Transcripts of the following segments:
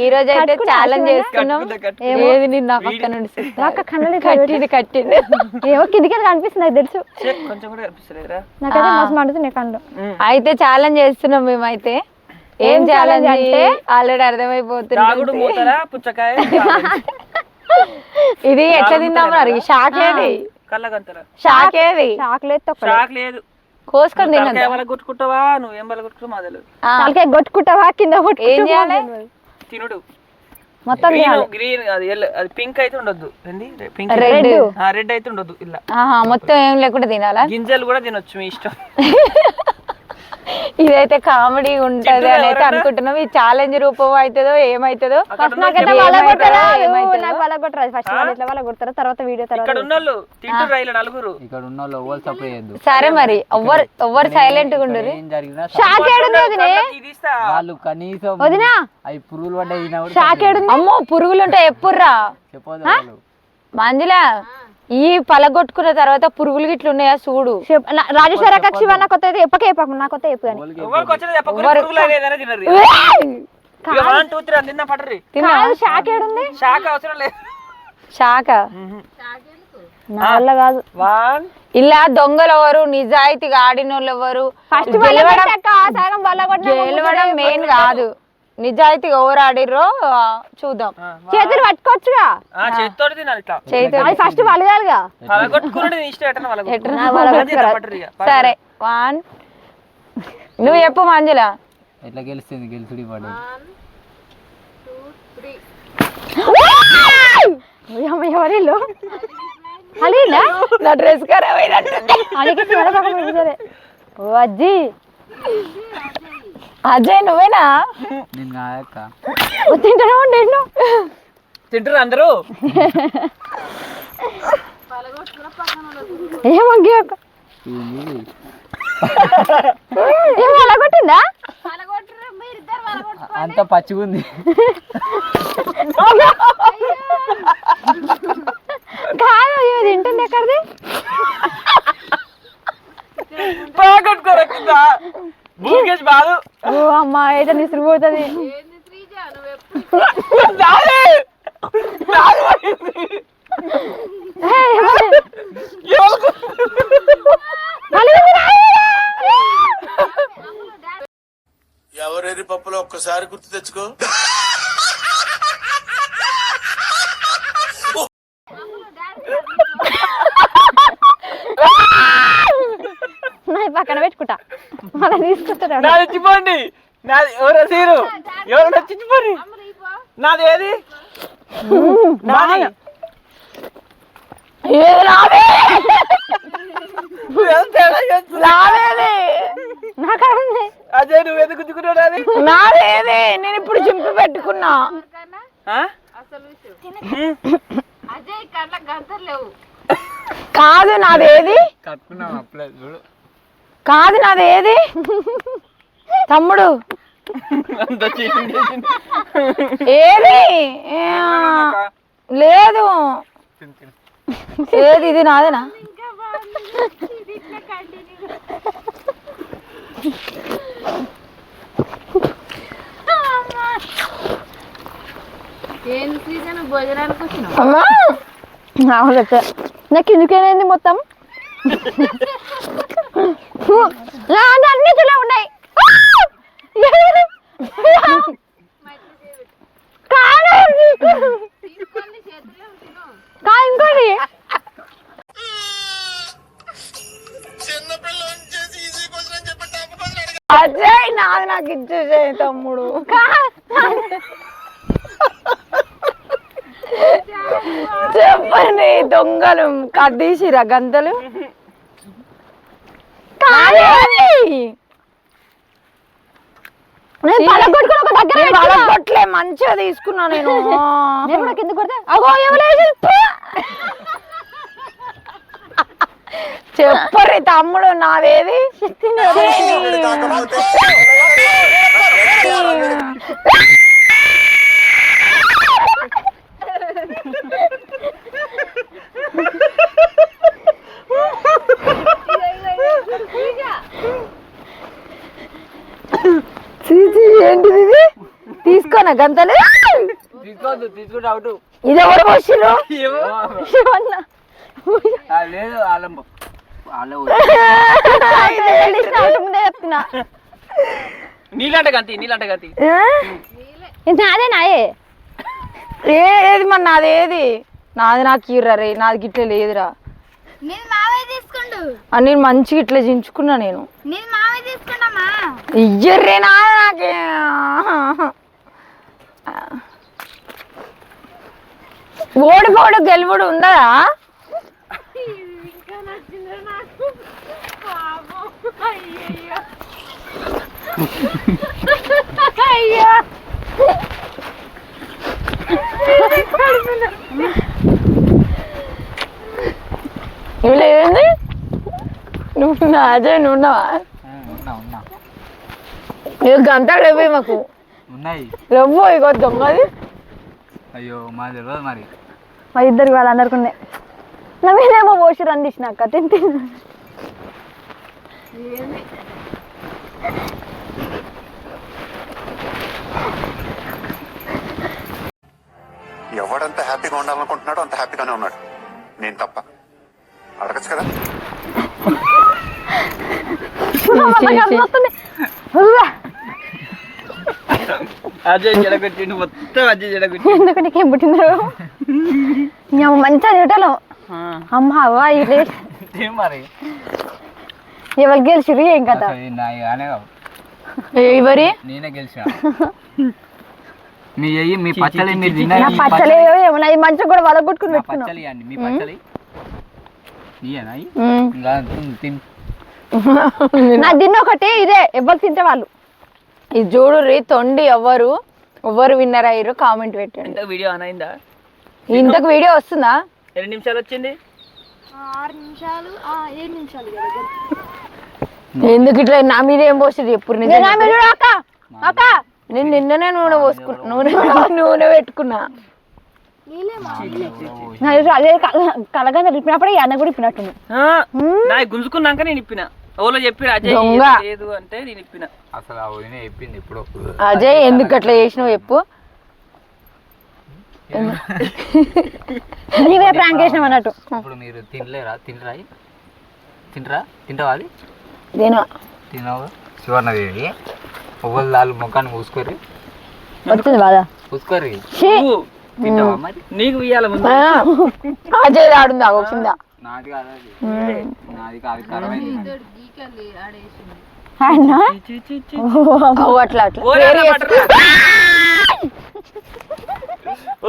ఈ రోజు అయితే ఛాలెంజ్ కట్టుకుందా. ఏది నిన్న నా పక్కన నుండి. అక్క కన్నడ కట్టింది కట్టింది. ఏవో కిందికి కనిపిస్తుంది నాకు తెలుసు. కొంచెం కూడా కనిపిస్తలేదురా. నాకైతే ఆ. మస్తు మండుతుంది కళ్ళు అయితే ఛాలెంజ్ చేస్తున్నాం మేమైతే. ఏం ఏం ఛాలెంజ్ అంటే? ఆల్రెడీ అర్థమైపోతుంది మూతరా పుచ్చకాయ ఇది ఎట్లా తిందాం మూతరా? మరి షాక్ ఏది? షాక్ ఏది? షాక్ లేదు. కోసుకొని వల్ల కొట్టుకుంటావా? నువ్వేం వల్ల కొట్టుకుంటావు? కింద ఏం చేయాలి? తినుడు. మొత్తం గ్రీన్ అది ఎల్లో అది పింక్ అయితే ఉండొద్దు. ఏంది? పింక్ రెడ్ రెడ్ అయితే ఉండొద్దు ఇలా. మొత్తం ఏం లేకుండా తినాలా? గింజలు కూడా తినొచ్చు మీ ఇష్టం. ఇదైతే కామెడీ ఉంటది అని అయితే? అనుకుంటున్నాం. ఈ ఛాలెంజ్ రూపం అవుతుందో ఏమైతుందో? ఫస్ట్ నాకైతే వాళ్ళు కొట్టరా ఏమైతుందో? నాకు వాళ్ళ కొట్టరా ఫస్ట్ వాళ్ళు ఇట్లా వాళ్ళ కొడతారా తర్వాత వీడియో ఇక్కడ తర్వాత ఉన్నోళ్ళు తింటురా ఇలా నలుగురు? ఇక్కడ ఉన్న వాళ్ళు ఎవరు సప్లై చేయొద్దు. సరే మరి ఎవ్వరు సైలెంట్గా ఉండరు షాక్ ఏడుంది వదినే? కళ్ళకి ఇది ఇస్తా వాళ్ళు కనీసం వదినా? అవి పురుగులు పడ్డాయి తినా కూడా షాక్ ఏడుంది? అమ్మో పురుగులు ఉంటాయి ఎప్పుడురా చెప్పదు మంజుల? ఈ పలగొట్టుకున్న తర్వాత పురుగులు గిట్లు ఉన్నాయా చూడు. రాజేశ్వర కక్షి వాళ్ళ కొత్త అయితే ఎప్పకే చెప్పకు నా కొత్త చెప్పు కాదు. షాక్ ఏడుంది? షాక్ అవసరం లేదు. కాదు. ఇలా దొంగలు ఎవరు? నిజాయితీగా ఆడినోళ్ళు ఎవరు? ఫస్ట్ గెలవడం మెయిన్ కాదు. నిజాయితీగా ఆ, చూద్దాం. చేతులు పట్టుకోవచ్చుగా? ఆ చేతితోటి తినాలి ఇట్లా. చేతి అది ఫస్ట్ వలగాలిగా? సరే వన్. నువ్వు చెప్పు మంజుల. ఎట్లా గెలుస్తుంది గెలుచుడి అలీనా నా డ్రెస్ ఖరాబ్ అలీకి ఓ అజ్జి. అజయ్ నువ్వేనా? నేను కాదక్క తింటానే ఉండేను తింటారు అందరూ? ఏమో ఏమో అలా కొట్టిందా అంత పచ్చిగుంది కాదు ఇవి తింటుంది ఎక్కడిది? భూకేష్ బాదు ఓ అమ్మ. ఎవరికి? ఎవరెరి పప్పులో ఒక్కసారి గుర్తు తెచ్చుకో. పక్కన పెట్టుకుంటా. మళ్ళీ తీసుకుంటాడు నాది ఇచ్చిపోండి నాది ఎవరు సీరు ఎవరు నచ్చిపోండి నాది ఏది? నాది. నాదే? అజయ్ నువ్వు ఎందుకు నాది? నాదేది? నేను ఇప్పుడు చింపి పెట్టుకున్నా? కాదు నాదేది? కట్టుకున్నాం అప్పుడే చూడు. కాదు తమ్ముడు. అంత చీటింగ్ చేసింది. ఏది? లేదు. ఏది ఇది నాదేనా? నాకు ఎందుకేమైంది మొత్తం? అన్ని ఇలా ఉన్నాయి. కాదు. ఇంకోటి. అజయ్ నాది నాకు ఇచ్చేసే తమ్ముడు. చెప్పండి దొంగలు కద్దీసిరా గంతలు? కాదేది నేను పలగొట్టుకుని ఒక దగ్గర నేను పెట్టుకున్నా. పలగొట్టలే మంచిగా తీసుకున్నా నేను. నేను కూడా కింద కొడితే. అగో ఎవరేసి చెప్పరు తమ్ముడు నాదేది? గంతలు? తీసుకోవద్దు తీసుకుంటే అవుట్ ఇది ఎవరు లేదు ముందే చెప్తున్నా. నీళ్ళంట గంతి నీళ్ళంట గంతి. ఇది నాదే నాయే. ఏ ఏది మరి నాది ఏది? నాది నాకు ఇర్రా రే నాది గిట్ల లేదురా. నేను మంచిగా ఇట్లా చించుకున్నా నేను. ఇయ్యర్రే నా నాకే. ఓడిపోడు గెలుపుడు ఉండదా నువ్వు లేదండి నువ్వు నా అజయ్ నువ్వు ఉన్నా నీకు గంట లేవు మాకు. ఉన్నాయి. లేవు ఇగో దొంగది అయ్యో మా తెలియదు మరి. మా ఇద్దరు వాళ్ళందరికి ఉన్నాయి. నా మీదేమో పోసిరు అందించినాక తింటే ఎవడంత హ్యాపీగా ఉండాలనుకుంటున్నాడో అంత హ్యాపీగానే ఉన్నాడు. నేను తప్ప. అడగచ్చు కదా? అజయ్ జడగొట్టిండు మొత్తం అజయ్ జడగొట్టి ఎందుకు నీకేం పుట్టిందో? మేము మంచిగా తింటాను అమ్మ అవ్వ ఇది మరి? ఎవరు గెలిచిరు ఏం కదా ఎవరి? నేనే గెలిచిన. మీ అయ్యి మీ పచ్చడి మీరు నా పచ్చలే ఏమో నా ఈ మంచిగా కూడా వదగొట్టుకుని పెట్టుకున్నాం పచ్చడి అండి మీ నీయేనా తిన్ తిన్. నా దిన్న ఒకటి ఇదే ఎవరు తింటే వాళ్ళు. ఇది చూడు రీ తొండి ఎవ్వరు ఎవ్వరు విన్నర్ అయ్యారు కామెంట్ పెట్టండి. ఎంత వీడియో ఆన్ అయిందా? ఇంతకు వీడియో వస్తుందా? ఎన్ని నిమిషాలు వచ్చింది? ఆరు నిమిషాలు ఆ, ఏడు నిమిషాలు కదా ఎందుకు ఇట్లా నా మీద ఏం పోస్తుంది ఎప్పుడు అక్క అక్క. నేను నిన్ననే నూనె పోసుకున్నా నూనె నూనె పెట్టుకున్నా. నా చూడు అదే ఈ అన్న కూడా ఇప్పినట్టుంది ఆ, నా గుంజుకున్నాక నేను ఇప్పిన ఓలో చెప్పిన అజయ్ దొంగ. లేదు అంటే నేను ఇప్పిన అసలు ఆ వదిన చెప్పింది ఇప్పుడు అజయ్ ఎందుకు అట్లా చేసినావు చెప్పు. నీవే ప్రాంక్ చేసినాం అన్నట్టు. ఇప్పుడు మీరు తినలేరా? తినరా? ఇయి? తినరా? తింటావా అది? నేను తినవు? ఇది ఒకళ్ళు దాళ్ళు ముఖాన్ని పూసుకోరి వస్తుంది బాధ. పూసుకోరి నువ్వు తింటావా మరి? నీకు ఇయ్యాల ముందు. ఆ, అజయ్ ఆగో కింద నాది కాదు కాదు. ఆయన అట్లా అట్లా.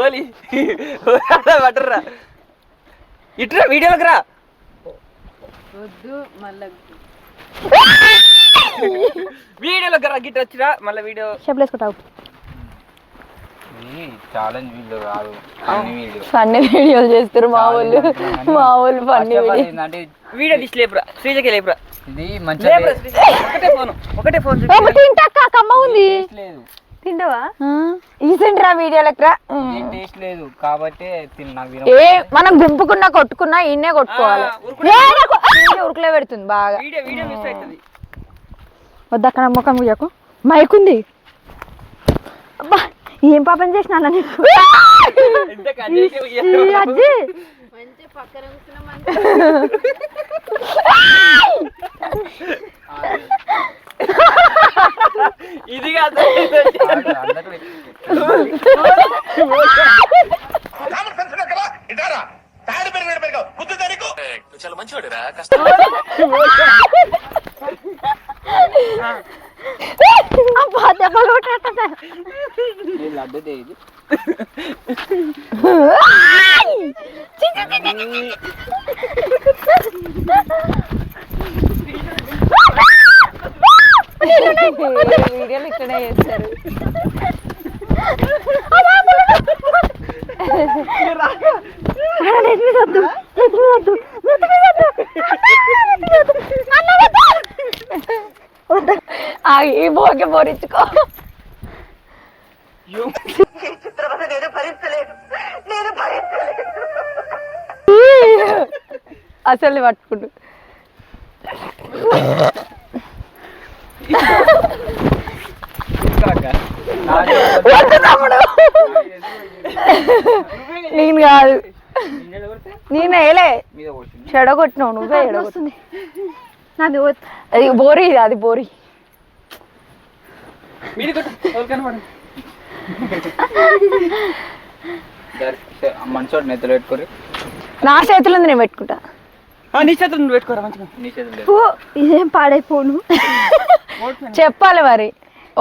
ఓలే పట్టరా. ఇట్రా వీడియోలకు రా. వీడియోలోకి రా గిట్ట వచ్చిరా. మళ్ళీ వీడియో. ఇది ఛాలెంజ్ వీడియో కాదు. ఫన్నీ వీడియో ఫన్నీ వీడియోలు చేస్తారు మా వాళ్ళు. మా వాళ్ళు ఫన్నీ వీడియో ఏంటంటే వీడియో తీసి లేపురా. శ్రీజకి లేపురా. ఇది మంచిగా లేపురా శ్రీజ. ఒకటే ఫోన్. ఒకటే ఫోన్ తింటా అక్క కమ్మ ఉంది. టేస్ట్ లేదు. తింటావా? ఈసెంట్ రా వీడియోలకు రా ఏం టేస్ట్ లేదు. కాబట్టి తిన్ నాకు తిన ఏ మనం గుంపుకున్నా కొట్టుకున్నా ఈయనే కొట్టుకోవాలి. ఉరుకులే పెడుతుంది బాగా. వీడియో వీడియో మిస్ అవుతుంది. వద్దక్క నా ముఖం ముయ్యకు మైక్ ఉంది. అబ్బా ఏం పాపం చేసిన అన్న నీకు? ఎంత కజేసి ఈ అజ్జి. ఇది కాదు అందరూ చాలా మంచివాడురా కష్టం అబ్బా దెబ్బలు కొట్టేస్తా ఈ లడ్డు దే ఇది వీడియోలు ఇక్కడే చేస్తారు ఆ, ఈ బోకే బోరించుకో అసలు పట్టుకుంటు. వద్దు తమ్ముడు. నేను కాదు. నిన్ను కొడితే నేను వేయలే. మీద పోసింది. చెడగొట్టినావు నువ్వే నాది ఓ- అది బోరి ఇది అది బోరి మీది కొట్టు ఎవరు కనపడండి మంచోడు నెత్తలు పెట్టుకోరు. నా చేతిలో ఉంది నేను పెట్టుకుంటా. నీ చేతులు నువ్వు పెట్టుకోరా మంచిగా. నీ చేతులు పో, ఇదేం పాడైపోను. చెప్పాలి మరి.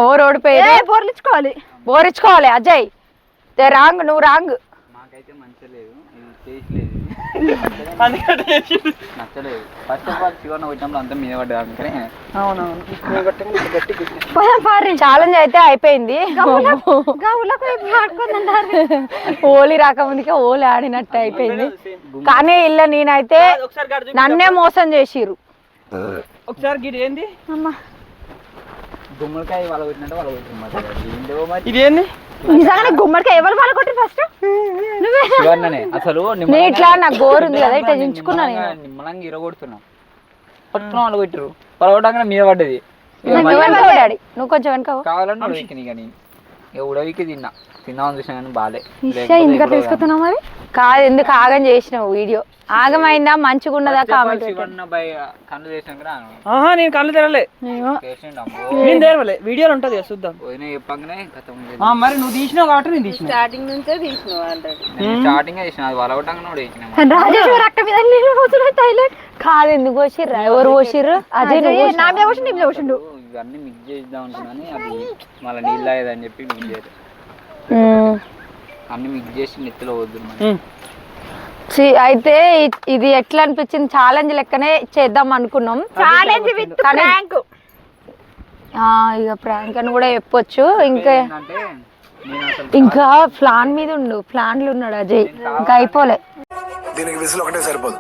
ఓ రోడ్డు పేరు ఏ బోర్లించుకోవాలి బోరించుకోవాలి అజయ్. దే రాంగ్ నువ్వు రాంగ్. మాకైతే మంచిగా లేదు. నచ్చలేదు. ఫస్ట్ ఆఫ్ ఆల్ శివన్న వచ్చినప్పుడు అంతా మీద పడ్డది అందుకనే. పోదాం పారి ఛాలెంజ్ అయితే అయిపోయింది. హోలీ రాకముందుకే హోలీ ఆడినట్టు అయిపోయింది. కానీ ఇల్ల నేనైతే నన్నే మోసం చేసిర్రు. ఒకసారి గిడి ఏంది? అమ్మా. గుమ్మడికాయ వాళ్ళ పెట్టినట్టు వాళ్ళ పెట్టినమాట ఇది ఏంది నిజంగానే గుమ్మడికాయ ఎవరు వాళ్ళు కొట్టి ఫస్ట్ నువ్వే. అసలు నేను ఇట్లా నాకు గోరు ఉంది కదా ఇట్లా దించుకున్నా నేను. నిమ్మలంగా ఇరగొడుతున్నా పట్టుకున్న వాళ్ళు కొట్టారు. వాళ్ళు కొట్టగానే మీద పడ్డది. నువ్వు కొంచెం వెనక. కావాలని ఉడవికి కానీ ఉడవికి తిన్నా. తిన్నామని చూసినా కానీ బాలే. ఎందుకు తీసుకొస్తున్నావు మరి? కాదు ఎందుకు ఆగం చేసినావు వీడియో? ఆగమైందా? మంచిగా ఉన్నదా కామెంట్ కళ్ళు ఆహా నేను కళ్ళు తెరలే. నేను తెరవలే. వీడియోలో ఉంటది చూద్దాం. పోయినా చెప్పగానే మరి నువ్వు తీసినావు కాబట్టి నేను తీసిన. స్టార్టింగ్ నుంచే తీసినావు నేను స్టార్టింగ్ చేసిన అది కూడా వేసిన రాజేశ్వరి అక్క మీద నీళ్ళు పోతున్నాయి థైలాండ్ కాదు ఎందుకు పోసిర్రు? ఎవరు పోసిర్రు? నువ్వు నా మీద పోసి నీ మీద పోసిండు. ఇవన్నీ మిక్స్ చేద్దాం అనుకున్నాను అది మళ్ళీ నీళ్ళు అయ్యేదని చెప్పి మిక్స్ మ్మ్. అన్ని మిక్స్ చేసి నెత్తిలో వద్దు అయితే ఇది ఎట్లా అనిపించింది? ఛాలెంజ్ లెక్కనే చేద్దాం అనుకున్నాం. ఛాలెంజ్ విత్ ప్రాంక్ ఆ, ఇక ప్రాంక్ అని కూడా చెప్పొచ్చు. ఇంకా అంటే నేను అసలు ఇంకా ప్లాన్ మీద ఉండు. ప్లాన్లు ఉన్నాడు అజయ్. ఇంకా అయిపోలే. దీనికి విజిల్ ఒకటే సరిపోదు.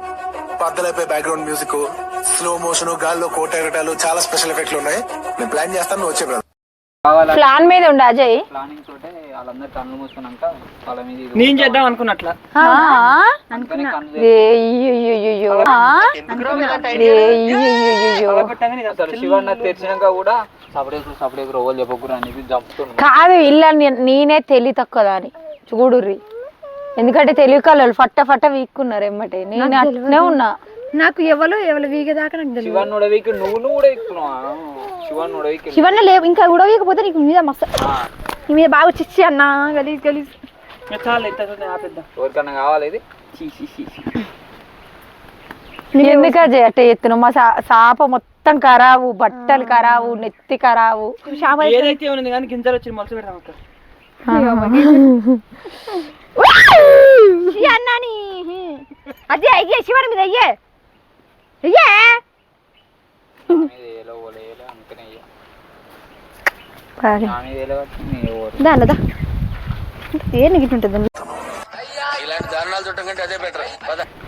పద్దలైపోయి బ్యాక్గ్రౌండ్ మ్యూజిక్ స్లో మోషన్ గాల్లో కోట ఎగటాలు చాలా స్పెషల్ ఎఫెక్ట్లు ఉన్నాయి. నేను ప్లాన్ చేస్తాను వచ్చే ప్లాన్ మీద ఉండు అజయ్. ప్లానింగ్ తోటే వాళ్ళందరూ కళ్ళు మూసుకున్నాక వాళ్ళ మీద నేను చేద్దాం అనుకున్నట్ల. శివన్న తెరిచినాక కూడా అని చంపుతున్నాను. కాదు ఇల్ల నేనే తెలివి తక్కువ దాని. చూడుర్రి. ఎందుకంటే తెలివి కళ్ళు ఫట్ట ఫట్ట వీక్కున్నారు ఎమ్మటే. నేను అట్నే ఉన్నా. నాకు ఎవరు ఎవరు వీగదాకా నాకు తెలియదు శివన్ ఉడవికి నువ్వు నువ్వు కూడా శివన్ ఉడవికి శివన్న లేవు. ఇంకా ఉడవకపోతే నీకు మీద మస్తు నీ మీద బాగా చిచ్చి అన్న. గలీజ్ గలీజ్. ఎవరికన్నా కావాలి ఇది? ఎందుకు అజయ్ అట్ట ఎత్తున్నావు మా సాప మొత్తం ఖరాబు బట్టలు ఖరాబు నెత్తి ఖరాబు. ఏదైతే ఉన్నది కానీ గింజలు వచ్చి మొలసి పెడతాం అక్క. ఈ అన్నాని అదే అయ్యే శివన్ మీద అయ్యే. దానిదా ఏ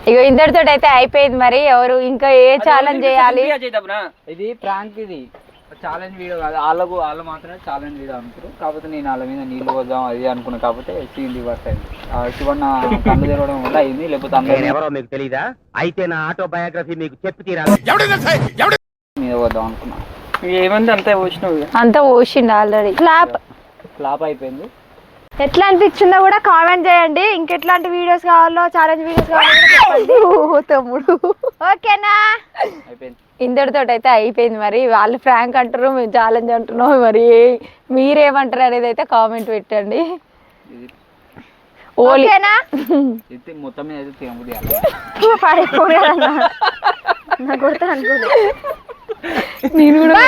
ఇగో ఇందరితో అయితే అయిపోయింది మరి. ఎవరు ఇంకా ఏ ఛాలెంజ్ చేయాలి? ఇది ప్రాంక్ ఇది. ఛాలెంజ్ వీడియో కాదు. వాళ్ళకు వాళ్ళు మాత్రమే ఛాలెంజ్ వీడియో అనుకున్నారు కాకపోతే నేను వాళ్ళ మీద నీళ్ళు పోద్దాం అది అనుకున్నా. కాకపోతే సీన్ రివర్స్ అయింది ఆ శివన్న కళ్ళు తెరవడం వల్ల అయింది లేకపోతే అందరూ ఎవరో మీకు తెలీదా? అయితే నా ఆటోబయోగ్రఫీ మీకు చెప్పి తీరాలి. మీద పోద్దాం అనుకున్నా. ఏమంది అంతా వచ్చినావు అంతా ఓసిండు ఆల్రెడీ. క్లాప్ ఫ్లాప్ అయిపోయింది. ఎట్లా అనిపించిందో కూడా కామెంట్ చేయండి. ఇంకెట్లాంటి వీడియోస్ కావాలో ఛాలెంజ్ వీడియోస్ కావాలో తమ్ముడు. ఓకేనా? అయిపోయింది. ఇందరితో అయితే అయిపోయింది మరి. వాళ్ళు ఫ్రాంక్ అంటారు మేము ఛాలెంజ్ అంటున్నాం మరి. మీరేమంటారు అనేది అయితే కామెంట్ పెట్టండి. ఓకేనా? మొత్తం నాకు కొడతాను అనుకోలేదు నేను కూడా.